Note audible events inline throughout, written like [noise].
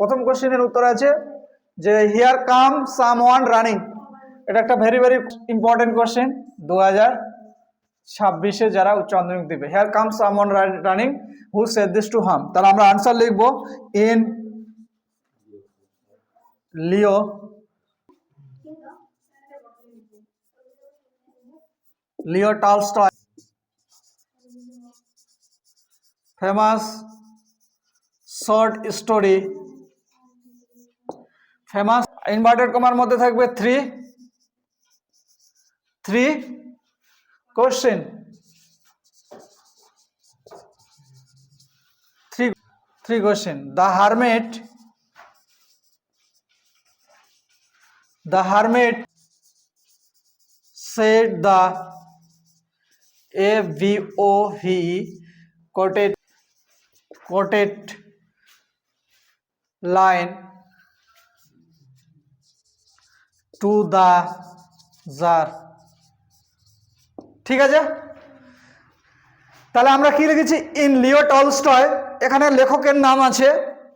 প্রথম কোশ্চেনের উত্তর আছে যে here come someone running এটা একটা ভেরি ভেরি ইম্পর্টেন্ট কোশ্চেন দু হাজার ছাব্বিশে যারা উচ্চ মাধ্যমিক দেবে। Here come someone running who said this to him তাহলে আমরা আনসার লিখব in Leo Leo Tolstoy famous short story famous inverted comma মধ্যে থাকবে three. Three question. Three question. The hermit the hermit said the A V O V E quoted to the jar ঠিক আছে? তাহলে আমরা কি লিখেছি? In Leo Tolstoy এখানে লেখকের নাম আছে।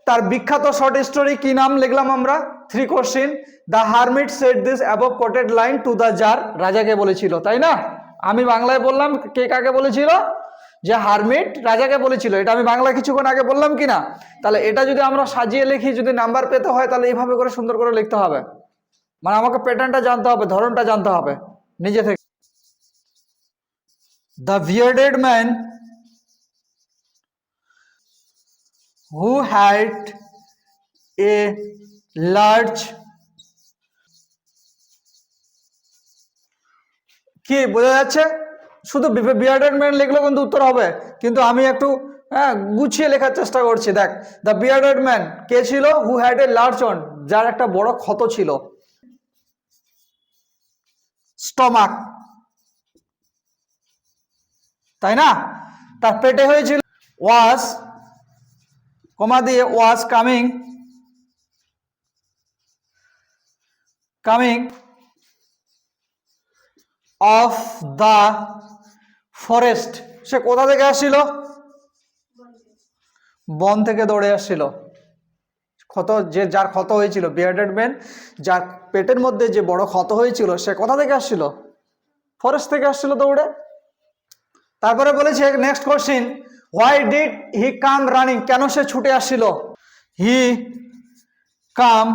তার বিখ্যাত শর্ট স্টোরি কি নাম লিখলাম আমরা? Three question the hermit said this above quoted line to the tsar রাজাকে বলেছিল, তাই না? আমি বাংলায় বললাম, কে কাকে বলেছিল? যে হারমিট রাজাকে বলেছিল। এটা আমি বাংলা কিছুক্ষণ আগে বললাম কি না তাহলে এটা যদি আমরা সাজিয়ে লিখি, যদি নাম্বার পেতে হয়, তাহলে এইভাবে করে সুন্দর করে লিখতে হবে। মানে আমাকে প্যাটার্নটা জানতে হবে, ধরনটা জানতে হবে, নিজে থেকে। The bearded man who had a large কি, বোঝা যাচ্ছে? শুধু বিয়ার্ডেড ম্যান লিখলেও কিন্তু উত্তর হবে, কিন্তু আমি একটু হ্যাঁ গুছিয়ে লেখার চেষ্টা করছি। দেখ দ্য বিয়ার্ডেড ম্যান কে ছিল? Who had a large on যার একটা বড় ক্ষত ছিল। স্টমাক। তাই না? তার পেটে হয়েছিল ওয়াজ কমা দিয়ে was coming coming of the forest. সে কোথা থেকে আসছিল? বন থেকে দৌড়ে আসছিল। ক্ষত, যে যার ক্ষত হয়েছিল বিয়ার্ডেড ম্যান যার পেটের মধ্যে যে বড় ক্ষত হয়েছিল, সে কোথা থেকে আসছিল? ফরেস্ট থেকে আসছিল দৌড়ে। তারপরে বলেছে next question why did he come running কেন সে ছুটে আসছিল? হি কাম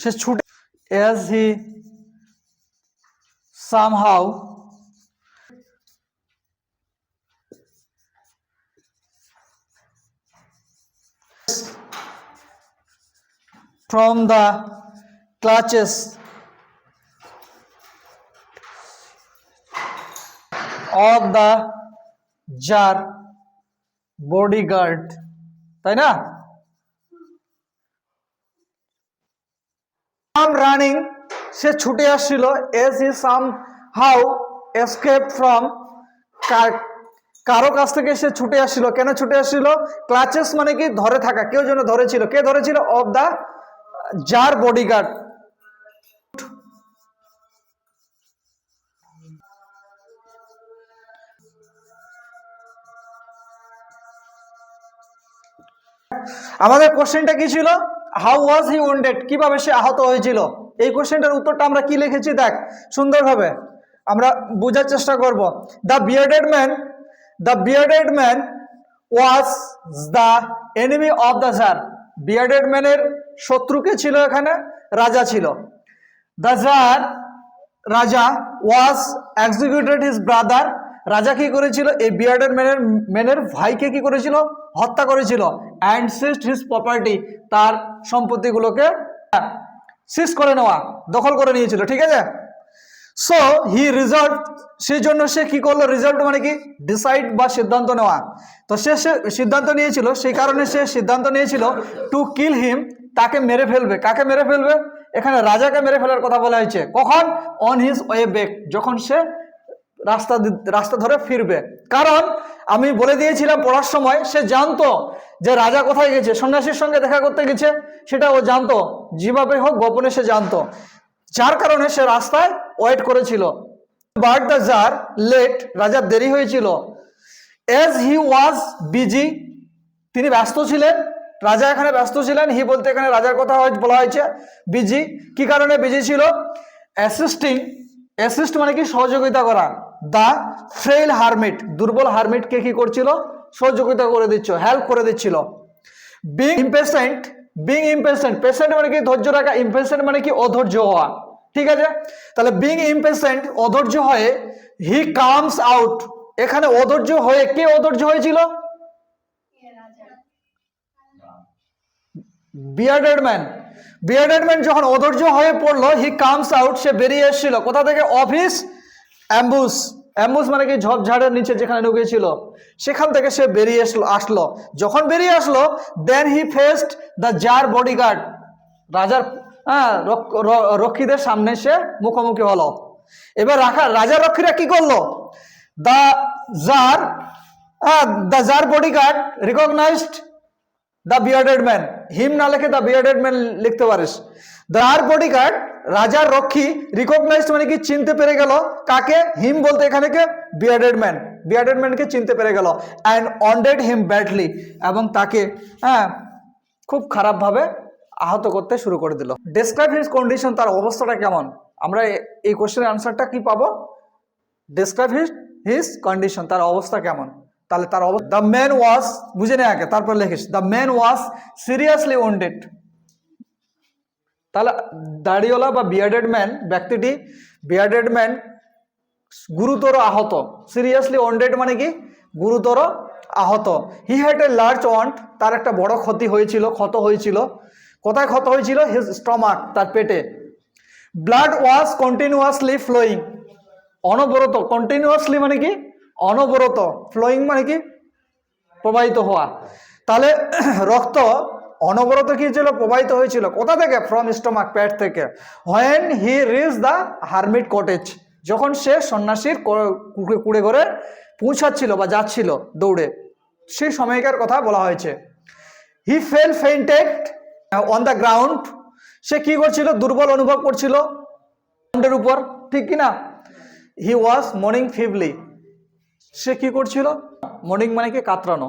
সে ছুটে as he somehow from the clutches. Of the jar bodyguard. তাই না? সাম রানিং সে ছুটে আসছিল as he somehow escape from কারও কাছ থেকে সে ছুটে আসছিল। কেন ছুটে আসছিল? ক্লাচেস মানে কি? ধরে থাকা। কেউ যেন ধরেছিল। কে ধরেছিল? অফ দ্য জার বডিগার্ড আমাদের কোশ্চেনটা কি ছিল? হাউ ওয়াজ হি ওয়েন্ডেড কীভাবে সে আহত হয়েছিল? এই কোশ্চেনটার উত্তরটা আমরা কি লিখেছি? দেখ, সুন্দরভাবে আমরা বোঝার চেষ্টা করব। The bearded man the bearded man was the enemy of the tsar bearded ম্যানের শত্রুকে ছিল এখানে? রাজা ছিল। দ্য জার রাজা ওয়াজ এক্সিকিউটেড হিজ ব্রাদার রাজা কি করেছিল? এই বিয়ার্ডেড ম্যানের ম্যানের ভাইকে কি করেছিল? হত্যা করেছিল। অ্যান্ড সিস্ট হিজ প্রপার্টি তার সম্পত্তিগুলোকে সিজ করে নেওয়া, দখল করে নিয়েছিল। ঠিক আছে? সো হি রিজাল্ট সেই জন্য সে কি করল? রেজাল্ট মানে কি? ডিসাইড বা সিদ্ধান্ত নেওয়া। তো সে সিদ্ধান্ত নিয়েছিল, সেই কারণে সে সিদ্ধান্ত নিয়েছিল টু কিল হিম তাকে মেরে ফেলবে। কাকে মেরে ফেলবে? এখানে রাজাকে মেরে ফেলার কথা বলা হয়েছে। কখন? অন হিজ ওয়ে ব্যাক যখন সে রাস্তা রাস্তা ধরে ফিরবে। কারণ, আমি বলে দিয়েছিলাম পড়ার সময়, সে জানতো যে রাজা কোথায় গেছে। সন্ন্যাসীর সঙ্গে দেখা করতে গেছে সেটা ও জানতো। যেভাবে হোক, গোপনে সে জানতো। যার কারণে সে রাস্তায় ওয়েট করেছিল। বাট দ্য জার লেট রাজার দেরি হয়েছিল। এজ হি ওয়াজ বিজি তিনি ব্যস্ত ছিলেন। রাজা এখানে ব্যস্ত ছিলেন। হি বলতে এখানে রাজার কথা হয়- বলা হয়েছে বিজি কি কারণে বিজি ছিল? অ্যাসিস্টিং অ্যাসিস্ট মানে কি? সহযোগিতা করা। দ্য ফ্রেল হারমিট দুর্বল হারমিটকে কি করছিল? সহযোগিতা করে দিচ্ছ হেল্প করে দিচ্ছিল। Being impatient being impatient patient মানে কি? ধৈর্য রাখা ইম্পেশেন্ট মানে কি? অধৈর্য হওয়া। ঠিক আছে? তাহলে বিং ইম্পেশেন্ট অধৈর্য হয়ে হি কামস আউট এখানে অধৈর্য হয়ে কে অধৈর্য হয়েছিল? যখন অধৈর্য হয়ে পড়ল হি কামস আউট সে বেরিয়ে এসেছিল। কোথা থেকে? অফিস অ্যাম্বুস অ্যাম্বুস মানে কি ঝোপঝাড়ের নিচে যেখানে ঢুকেছিল, সেখান থেকে সে বেরিয়ে আসলো আসলো। যখন বেরিয়ে আসলো then he faced the tsar bodyguard রাজার হ্যাঁ রক্ষীদের সামনে সে মুখোমুখি হলো। এবার রাখা, রাজার রক্ষীরা কি করল? The tsar the tsar bodyguard recognised the bearded man him না লিখে দ্য বিয়ার্ডেড ম্যান লিখতে পারিস। দ্য আর বডিগার্ড রাজার রক্ষী রিকগনাইজ মানে কি চিনতে পেরে গেল। কাকে? হিম বলতে এখানে কে? বিয়ার্ডেড ম্যান বিয়ার্ডেড ম্যানকে চিনতে পেরে গেল। অ্যান্ড অন্ডেড হিম ব্যাডলি এবং তাকে হ্যাঁ খুব খারাপভাবে আহত করতে শুরু করে দিল। ডেসক্রাইব হিজ কন্ডিশন তার অবস্থাটা কেমন? আমরা এই কোশ্চেনের আনসারটা কি পাবো? ডেসক্রাইব হিজ হিজ কন্ডিশন তার অবস্থা কেমন? তাহলে তার দ্য ম্যান ওয়াজ বুঝে নে আগে, তারপর লিখিস। The man was seriously wounded তাহলে দাড়িওয়ালা বা বিয়ার্ডেড ম্যান ব্যক্তিটি বিয়ার্ডেড ম্যান গুরুতর আহত। সিরিয়াসলি ওন্ডেড মানে কি? গুরুতর আহত। He had a large wound তার একটা বড় ক্ষতি হয়েছিল, ক্ষত হয়েছিল। কোথায় ক্ষত হয়েছিল? হিজ স্টমাক তার পেটে। ব্লাড ওয়াজ কন্টিনিউয়াসলি ফ্লোয়িং অনবরত কন্টিনিউয়াসলি মানে কি? অনবরত। ফ্লোয়িং মানে কি? প্রবাহিত হওয়া। তাহলে [clears throat] রক্ত অনবরত কি ছিল প্রবাহিত হয়েছিল। কোথা থেকে? ফ্রম স্টমাক পেট থেকে। When he reach the hermit cottage যখন সে সন্ন্যাসীর কুড়ে ঘরে পৌঁছাচ্ছিল বা যাচ্ছিল দৌড়ে, সেই সময়কার কথা বলা হয়েছে। He fell fainted on the ground সে কি করছিল? দুর্বল অনুভব করছিল। গ্রাউন্ডের উপর, ঠিক কি না হি ওয়াজ মর্নিং ফিভলি সে কি করছিল? মর্নিং মানে কি? কাতরানো।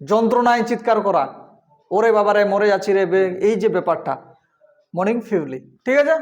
যন্ত্রণায় চিৎকার করা। ওরে বাবারে মরে যাচ্ছি রে এই যে ব্যাপারটা মর্নিং ফিউলি ঠিক আছে?